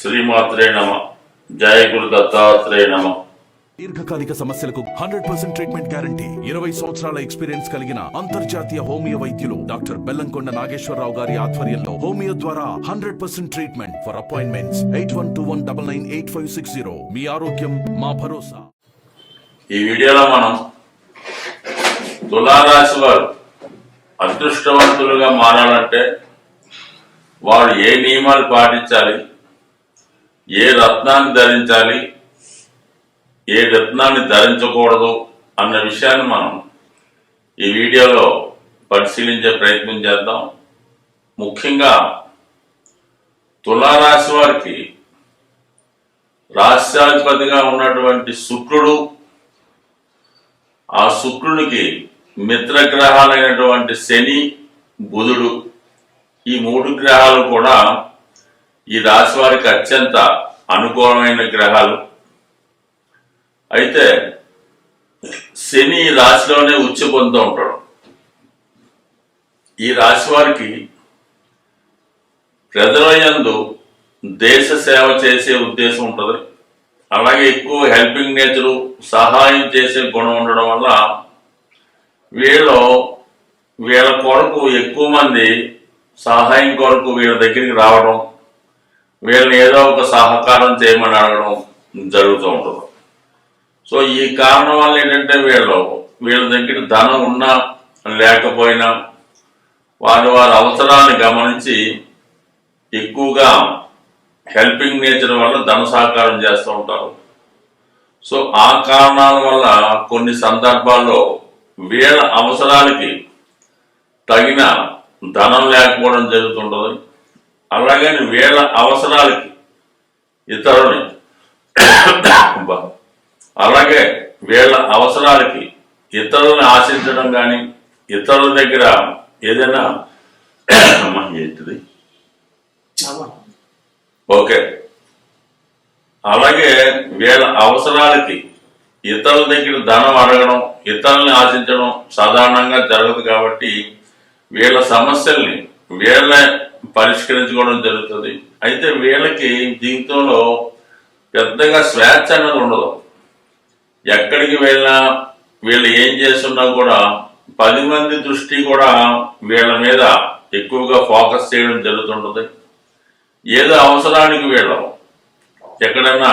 శ్రీమాత్రే నమ. జయ గురు దత్తాత్రేయ నమ. దీర్ఘకాలిక సమస్యలకు హండ్రెడ్ పర్సెంట్ ట్రీట్మెంట్ గ్యారంటీ ఇరవై సంవత్సరాల ఎక్స్పీరియన్స్ కలిగిన అంతర్జాతీయ హోమియో వైద్యులు డాక్టర్ బెల్లంకొండ నాగేశ్వరరావు గారి ఆధ్వర్యంలో హోమియో ద్వారా hundred percent treatment for appointments eight one two one double nine eight five six zero. మీ ఆరోగ్యం మా భరోసా. ఈ వీడియోలో మనం తులారాశి వారు అదృష్టవంతులుగా మారాలంటే వారు ఏ నియమాలు పాటించాలి? ఏ రత్నాన్ని ధరించాలి ఏ రత్నాన్ని ధరించకూడదు అన్న విషయాన్ని మనం ఈ వీడియోలో పరిశీలించే ప్రయత్నం చేద్దాం. ముఖ్యంగా తులారాశి వారికి రాష్ట్రాధిపతిగా ఉన్నటువంటి శుక్రుడు ఆ శుక్రునికి మిత్రగ్రహాలైనటువంటి శని బుధుడు ఈ మూడు గ్రహాలు కూడా ఈ రాశి వారికి అత్యంత అనుకూలమైన గ్రహాలు. అయితే శని ఈ రాశిలోనే ఉచ్చి పొందుతూ ఉంటాడు. ఈ రాశి వారికి ప్రజల యందు దేశ సేవ చేసే ఉద్దేశం ఉంటుంది. అలాగే ఎక్కువ హెల్పింగ్ నేచరు సహాయం చేసే గుణం ఉండడం వల్ల వీళ్ళు వీళ్ళ కొరకు ఎక్కువ మంది సహాయం కొరకు వీళ్ళ దగ్గరికి రావడం వీళ్ళని ఏదో ఒక సహకారం చేయమని అడగడం జరుగుతూ ఉంటుంది. సో ఈ కారణం వల్ల ఏంటంటే వీళ్ళు వీళ్ళ దగ్గర ధనం ఉన్నా లేకపోయినా వారి వారి అవసరాన్ని గమనించి ఎక్కువగా హెల్పింగ్ నేచర్ వల్ల ధన సహకారం చేస్తూ ఉంటారు. సో ఆ కారణాల వల్ల కొన్ని సందర్భాల్లో వీళ్ళ అవసరాలకి తగిన ధనం లేకపోవడం జరుగుతుంటుంది. అలాగని వీళ్ళ అవసరాలకి ఇతరుని అలాగే వీళ్ళ అవసరాలకి ఇతరులను ఆశించడం కానీ ఇతరుల దగ్గర ఏదైనా ఏంటిది? ఓకే. అలాగే వీళ్ళ అవసరాలకి ఇతరుల దగ్గర ధనం అడగడం ఇతరుల్ని ఆశించడం సాధారణంగా జరగదు కాబట్టి వీళ్ళ సమస్యల్ని వీళ్ళ పరిష్కరించుకోవడం జరుగుతుంది. అయితే వీళ్ళకి జీవితంలో పెద్దగా స్వేచ్ఛ అనేది ఉండదు. ఎక్కడికి వెళ్ళినా వీళ్ళు ఏం చేస్తున్నా కూడా పది మంది దృష్టి కూడా వీళ్ళ మీద ఎక్కువగా ఫోకస్ చేయడం జరుగుతుంటుంది. ఏదో అవసరానికి వీళ్ళం ఎక్కడన్నా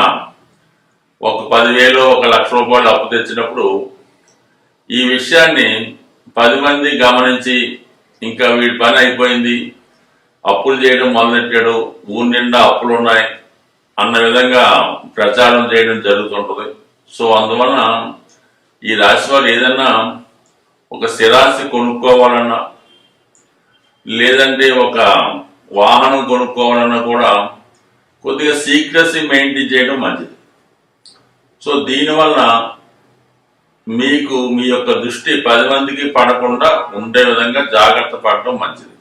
ఒక పదివేలు ఒక లక్ష రూపాయలు అప్పు తెచ్చినప్పుడు ఈ విషయాన్ని పది మంది గమనించి ఇంకా వీడి పని అయిపోయింది అప్పులు చేయడం మొదలెట్టాడు ఊరి నిండా అప్పులు ఉన్నాయి అన్న విధంగా ప్రచారం చేయడం జరుగుతుంటుంది. సో అందువలన ఈ రాశి వారు ఏదన్నా ఒక స్థిరాస్తి కొనుక్కోవాలన్నా లేదంటే ఒక వాహనం కొనుక్కోవాలన్నా కూడా కొద్దిగా సీక్రసీ మెయింటైన్ చేయడం మంచిది. సో దీనివల్ల మీకు మీ యొక్క దృష్టి పది మందికి పడకుండా ఉండే విధంగా జాగ్రత్త పడటం మంచిది.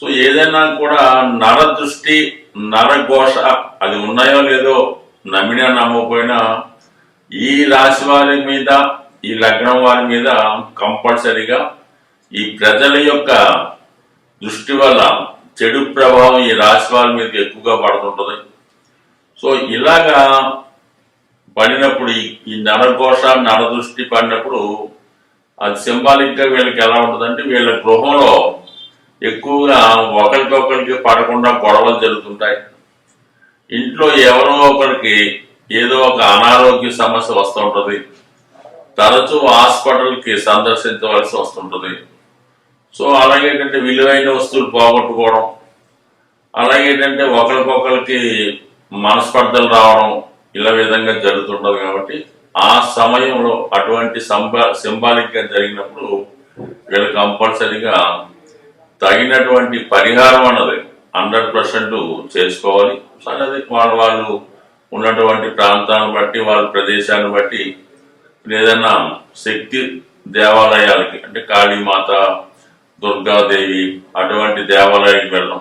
సో ఏదైనా కూడా నర దృష్టి నరఘోష అది ఉన్నాయో లేదో నమ్మినా నమ్మకపోయినా ఈ రాశి వారి మీద ఈ లగ్నం వారి మీద కంపల్సరీగా ఈ ప్రజల యొక్క దృష్టి వల్ల చెడు ప్రభావం ఈ రాశి వారి మీద ఎక్కువగా పడుతుంటుంది. సో ఇలాగా పడినప్పుడు ఈ- నరఘోష నరఘోష నరదృష్టి పడినప్పుడు అది సింబాలిక్గా వీళ్ళకి ఎలా ఉంటుందంటే వీళ్ళ గృహంలో ఎక్కువగా ఒకరికొకరికి పడకుండా గొడవలు జరుగుతుంటాయి. ఇంట్లో ఎవరో ఒకరికి ఏదో ఒక అనారోగ్య సమస్య వస్తుంటుంది. తరచూ హాస్పిటల్కి సందర్శించవలసి వస్తుంటుంది. సో అలాగే ఏంటంటే విలువైన వస్తువులు పోగొట్టుకోవడం అలాగే ఏంటంటే ఒకరికొకరికి మనస్పర్ధలు రావడం ఇలా విధంగా జరుగుతుంటుంది కాబట్టి ఆ సమయంలో అటువంటి సంబా సింబాలిక్గా జరిగినప్పుడు వీళ్ళు కంపల్సరీగా తగినటువంటి పరిహారం అన్నది హండ్రెడ్ పర్సెంట్ చేసుకోవాలి. సరే అది వాళ్ళ వాళ్ళు ఉన్నటువంటి ప్రాంతాన్ని బట్టి వాళ్ళ ప్రదేశాన్ని బట్టి ఏదైనా శక్తి దేవాలయాలకి అంటే కాళీమాత దుర్గాదేవి అటువంటి దేవాలయానికి వెళ్ళడం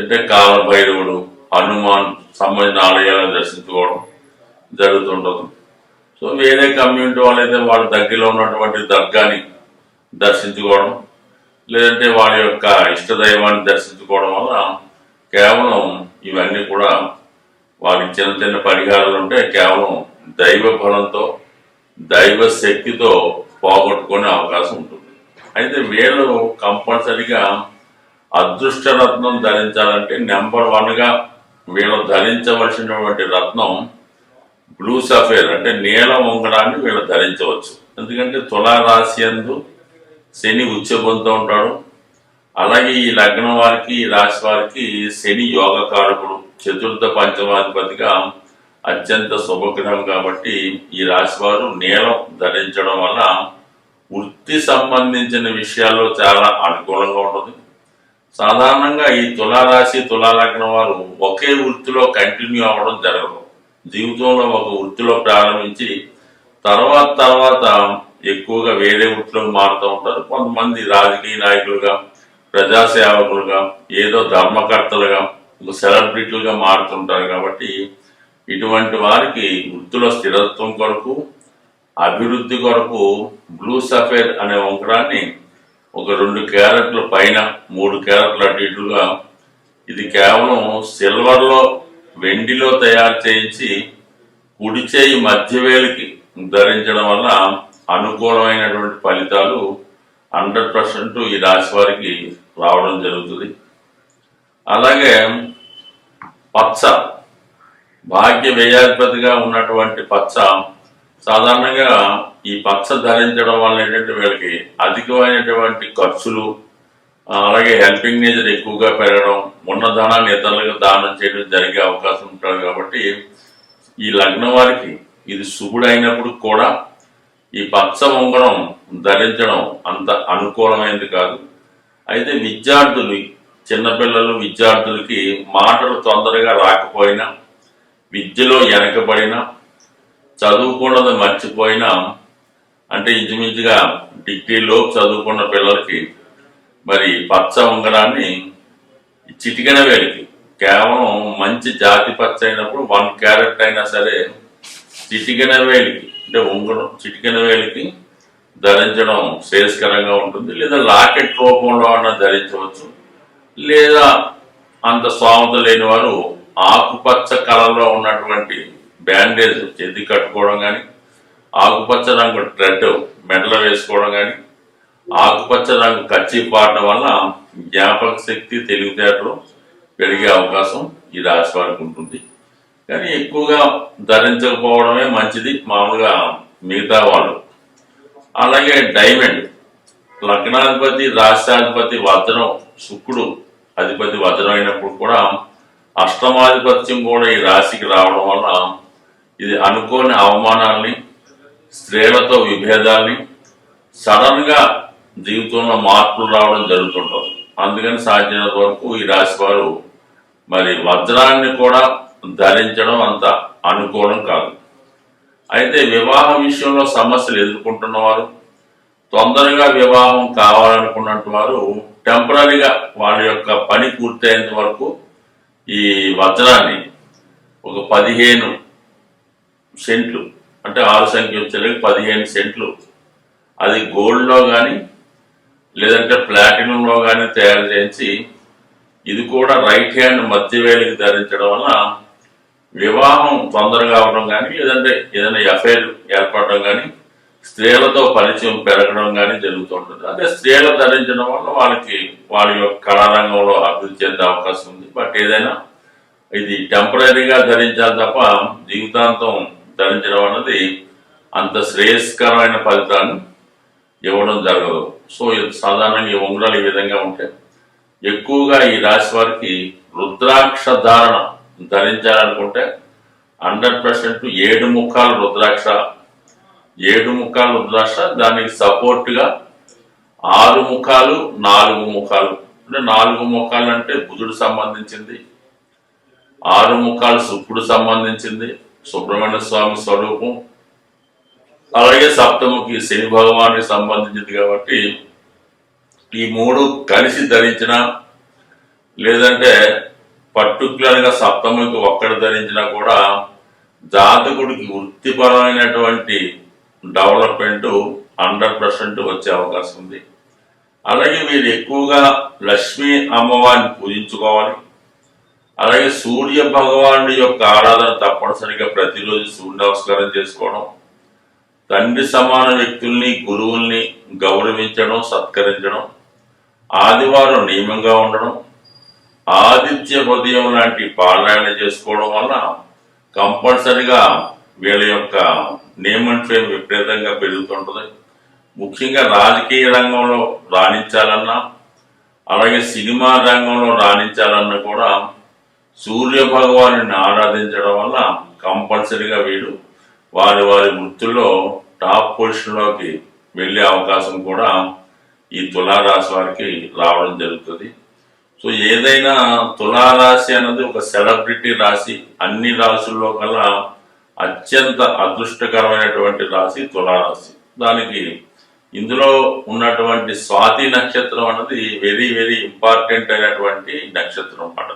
అంటే కాలభైరవుడు హనుమాన్ సంబంధించిన ఆలయాలను దర్శించుకోవడం జరుగుతుంటుంది. సో వేరే కమ్యూనిటీ వాళ్ళైతే వాళ్ళ దగ్గరలో ఉన్నటువంటి దర్గాని దర్శించుకోవడం లేదంటే వాళ్ళ యొక్క ఇష్టదైవాన్ని దర్శించుకోవడం వల్ల కేవలం ఇవన్నీ కూడా వారికి చిన్న చిన్న పరిహారాలు ఉంటే కేవలం దైవ బలంతో దైవ శక్తితో పోగొట్టుకునే అవకాశం ఉంటుంది. అయితే వీళ్ళు కంపల్సరిగా అదృష్ట రత్నం ధరించాలంటే నెంబర్ వన్గా వీళ్ళు ధరించవలసినటువంటి రత్నం బ్లూ సఫేర్ అంటే నీలం ఉంగరాన్ని వీళ్ళు ధరించవచ్చు. ఎందుకంటే తులారాశి అందు శని ఉచ్చబొంతో ఉంటాడు. అలాగే ఈ లగ్నం వారికి ఈ రాశి వారికి శని యోగ కారకుడు చతుర్థ పంచమాధిపతిగా అత్యంత శుభగ్రహం కాబట్టి ఈ రాశి వారు నీలం ధరించడం వల్ల వృత్తి సంబంధించిన విషయాల్లో చాలా అనుకూలంగా ఉంటుంది. సాధారణంగా ఈ తులారాశి తులాలగ్నం వారు ఒకే వృత్తిలో కంటిన్యూ అవ్వడం జరగదు. జీవితంలో ఒక వృత్తిలో ప్రారంభించి తర్వాత తర్వాత ఎక్కువగా వేరే వృత్తిలోకి మారుతూ ఉంటారు. కొంతమంది రాజకీయ నాయకులుగా ప్రజాసేవకులుగా ఏదో ధర్మకర్తలుగా సెలబ్రిటీలుగా మారుతుంటారు కాబట్టి ఇటువంటి వారికి వృత్తుల స్థిరత్వం కొరకు అభివృద్ధి కొరకు బ్లూ సఫేర్ అనే ఉంగరాన్ని ఒక రెండు క్యారెట్ల పైన మూడు క్యారెట్ల అటు ఇటుగా ఇది కేవలం సిల్వర్లో వెండిలో తయారు చేయించి కుడి చేయి మధ్యవేలికి ధరించడం వల్ల అనుకూలమైనటువంటి ఫలితాలు హండ్రెడ్ పర్సెంట్ ఈ రాశి వారికి రావడం జరుగుతుంది. అలాగే పచ్చ భాగ్య వ్యయాధిపతిగా ఉన్నటువంటి పచ్చ సాధారణంగా ఈ పచ్చ ధరించడం వల్ల ఏంటంటే వీళ్ళకి అధికమైనటువంటి ఖర్చులు అలాగే హెల్పింగ్ నేచర్ ఎక్కువగా పెరగడం ఉన్న ధనాన్ని ఇతరులకు దానం చేయడం జరిగే అవకాశం ఉంటుంది కాబట్టి ఈ లగ్నం వారికి ఇది శుభుడైనప్పుడు కూడా ఈ పచ్చ ఉంగరం ధరించడం అంత అనుకూలమైనది కాదు. అయితే విద్యార్థులు చిన్నపిల్లలు విద్యార్థులకి మాటలు తొందరగా రాకపోయినా విద్యలో వెనకబడినా చదువుకున్నది మర్చిపోయినా అంటే ఇంచుమించుగా డిగ్రీలో చదువుకున్న పిల్లలకి మరి పచ్చ ఉంగరాన్ని చిటికెన వేలికి కేవలం మంచి జాతి పచ్చ అయినప్పుడు వన్ క్యారెట్ అయినా సరే చిటికెన వేలికి అంటే ఉంగరం చిటికెన వేలికి ధరించడం శ్రేయస్కరంగా ఉంటుంది. లేదా లాకెట్ రూపంలో అన్న ధరించవచ్చు. లేదా అంత స్వామత లేని వారు ఆకుపచ్చ కలర్లో ఉన్నటువంటి బ్యాండేజ్ చేతి కట్టుకోవడం కానీ ఆకుపచ్చ రంగు థ్రెడ్ మెడలో వేసుకోవడం కానీ ఆకుపచ్చ రంగు కచ్చి పాడడం వల్ల జ్ఞాపక శక్తి తెలివితేటలు పెరిగే అవకాశం ఈ రాశి వారికి ఉంటుంది. కానీ ఎక్కువగా ధరించకపోవడమే మంచిది మామూలుగా మిగతా వాళ్ళు. అలాగే డైమండ్. లగ్నాధిపతి రాష్ట్రాధిపతి వజ్రం శుక్రుడు అధిపతి వజ్రం అయినప్పుడు కూడా అష్టమాధిపత్యం కూడా ఈ రాశికి రావడం వల్ల ఇది అనుకోని అవమానాల్ని స్త్రీలతో విభేదాల్ని సడన్గా జీవితంలో మార్పులు రావడం జరుగుతుంటుంది. అందుకని సాధ్యమైనంత వరకు ఈ రాశి వారు మరి వజ్రాన్ని కూడా ధరించడం అంత అనుకూలం కాదు. అయితే వివాహ విషయంలో సమస్యలు ఎదుర్కొంటున్న వారు తొందరగా వివాహం కావాలనుకున్నట్టు వారు టెంపరీగా వాళ్ళ యొక్క పని పూర్తయ్యేంత వరకు ఈ వజ్రాన్ని ఒక పదిహేను సెంట్లు అంటే ఆరు సంఖ్య వచ్చేలాగా పదిహేను సెంట్లు అది గోల్డ్లో కానీ లేదంటే ప్లాటినంలో కానీ తయారు చేసి ఇది కూడా రైట్ హ్యాండ్ మధ్య వేలికి ధరించడం వల్ల వివాహం తొందరగా అవడం కానీ లేదంటే ఏదైనా ఎఫైర్ ఏర్పడడం కానీ స్త్రీలతో పరిచయం పెరగడం కానీ జరుగుతుంటుంది అంటే స్త్రీలు ధరించడం వల్ల వాళ్ళకి వాళ్ళ యొక్క కళారంగంలో అభివృద్ధి చెందే అవకాశం ఉంది. బట్ ఏదైనా ఇది టెంపరీగా ధరించాలి తప్ప జీవితాంతం ధరించడం అన్నది అంత శ్రేయస్కరమైన ఫలితాన్ని ఇవ్వడం జరగదు. సో ఇది సాధారణంగా ఈ ఉంగరాలు ఈ విధంగా ఉంటాయి. ఎక్కువగా ఈ రాశి వారికి రుద్రాక్ష ధారణ ధరించాలనుకుంటే హండ్రెడ్ పర్సెంట్ ఏడు ముఖాలు రుద్రాక్ష. ఏడు ముఖాలు రుద్రాక్ష దానికి సపోర్ట్గా ఆరు ముఖాలు నాలుగు ముఖాలు. అంటే నాలుగు ముఖాలు అంటే బుధుడు సంబంధించింది ఆరు ముఖాలు శుక్రుడు సంబంధించింది సుబ్రహ్మణ్య స్వామి స్వరూపం. అలాగే సప్తముఖి శని భగవానికి సంబంధించింది కాబట్టి ఈ మూడు కలిసి ధరించిన లేదంటే పర్టికులర్గా సప్తములకు ఒక్కడు ధరించినా కూడా జాతకుడికి వృత్తిపరమైనటువంటి డెవలప్మెంట్ హండ్రెడ్ పర్సెంట్ వచ్చే అవకాశం ఉంది. అలాగే వీరు ఎక్కువగా లక్ష్మీ అమ్మవారిని పూజించుకోవాలి. అలాగే సూర్య భగవానుడి యొక్క ఆరాధన తప్పనిసరిగా ప్రతిరోజు సూర్య నమస్కారం చేసుకోవడం తండ్రి సమాన వ్యక్తుల్ని గురువుల్ని గౌరవించడం సత్కరించడం ఆదివారం నియమంగా ఉండడం ఆదిత్య హృదయం లాంటి పారాయణ చేసుకోవడం వల్ల కంపల్సరిగా వీళ్ళ యొక్క నేమ్ అండ్ ఫేమ్ విపరీతంగా పెరుగుతుంటుంది. ముఖ్యంగా రాజకీయ రంగంలో రాణించాలన్నా అలాగే సినిమా రంగంలో రాణించాలన్నా కూడా సూర్య భగవాను ఆరాధించడం వల్ల కంపల్సరిగా వీడు వారి వారి వృత్తుల్లో టాప్ పొజిషన్లోకి వెళ్ళే అవకాశం కూడా ఈ తులారాశి వారికి రావడం జరుగుతుంది. సో ఏదైనా తులారాశి అన్నది ఒక సెలబ్రిటీ రాశి అన్ని రాశుల్లో కల్లా అత్యంత అదృష్టకరమైనటువంటి రాశి తులారాశి. దానికి ఇందులో ఉన్నటువంటి స్వాతి నక్షత్రం అన్నది వెరీ వెరీ ఇంపార్టెంట్ అయినటువంటి నక్షత్రం అన్నమాట